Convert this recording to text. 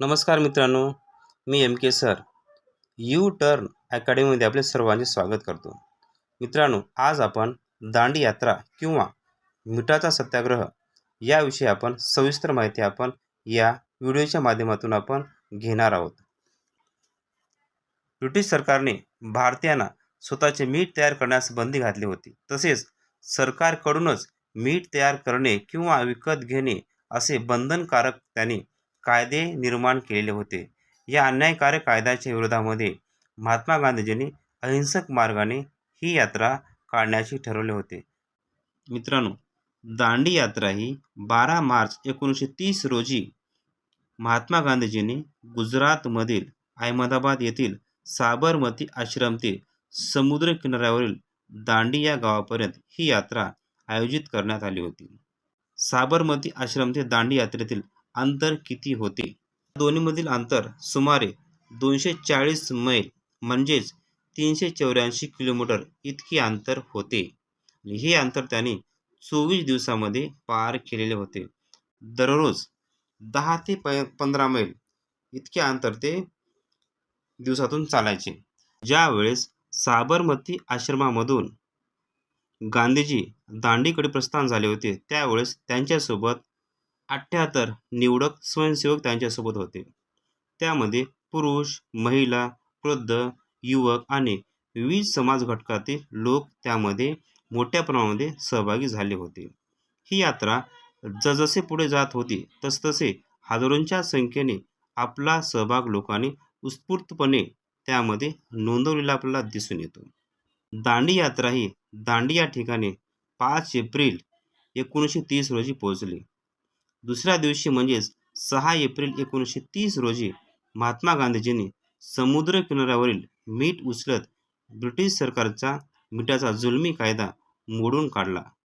नमस्कार मित्रांनो मी M K sir. U turn अकॅडमीमध्ये आपले सर्वांचे स्वागत करतो. मित्रांनो आज आपण दांडी यात्रा किंवा मिठाचा सत्याग्रह याविषयी आपण सविस्तर माहिती आपण या व्हिडिओच्या माध्यमातून आपण घेणार आहोत. ब्रिटिश सरकारने भारतीयांना स्वतःचे मीठ तयार करण्यास बंदी घातली होती. तसेच सरकारकडूनच मीठ तयार करणे किंवा विकत घेणे असे बंधनकारक त्यांनी कायदे निर्माण केलेले होते. या अन्यायकारक कायद्याच्या विरोधामध्ये महात्मा गांधीजींनी अहिंसक मार्गाने ही यात्रा काढण्याचे ठरवले होते. मित्रांनो दांडी यात्रा ही बारा मार्च एकोणीसशे तीस रोजी महात्मा गांधीजींनी गुजरातमधील अहमदाबाद येथील साबरमती आश्रम ते समुद्रकिनाऱ्यावरील दांडी या गावापर्यंत ही यात्रा आयोजित करण्यात आली होती. साबरमती आश्रम ते दांडी यात्रेतील अंतर किती होते? दोन्हीमधील अंतर सुमारे दोनशे चाळीस मैल म्हणजेच तीनशे चौऱ्याऐंशी किलोमीटर इतके अंतर होते. हे अंतर त्याने चोवीस दिवसामध्ये पार केलेले होते. दररोज दहा ते प पंधरा मैल इतके अंतर ते दिवसातून चालायचे. ज्यावेळेस साबरमती आश्रमामधून गांधीजी दांडीकडे प्रस्थान झाले होते त्यावेळेस त्यांच्यासोबत अठ्ठ्याहत्तर निवडक स्वयंसेवक त्यांच्यासोबत होते. त्यामध्ये पुरुष महिला वृद्ध युवक आणि विविध समाज घटकातील लोक त्यामध्ये मोठ्या प्रमाणामध्ये सहभागी झाले होते. ही यात्रा जसजसे पुढे जात होती तसतसे हजारोंच्या संख्येने आपला सहभाग लोकांनी उत्स्फूर्तपणे त्यामध्ये नोंदवलेला आपल्याला दिसून येतो. दांडी यात्रा ही दांडी या ठिकाणी पाच एप्रिल एकोणीसशे तीस रोजी पोहोचली. दुसऱ्या दिवशी म्हणजेच सहा एप्रिल एकोणीसशे तीस रोजी महात्मा गांधीजींनी समुद्र किनाऱ्यावरील मीठ उचलत ब्रिटिश सरकारचा मिठाचा जुलमी कायदा मोडून काढला.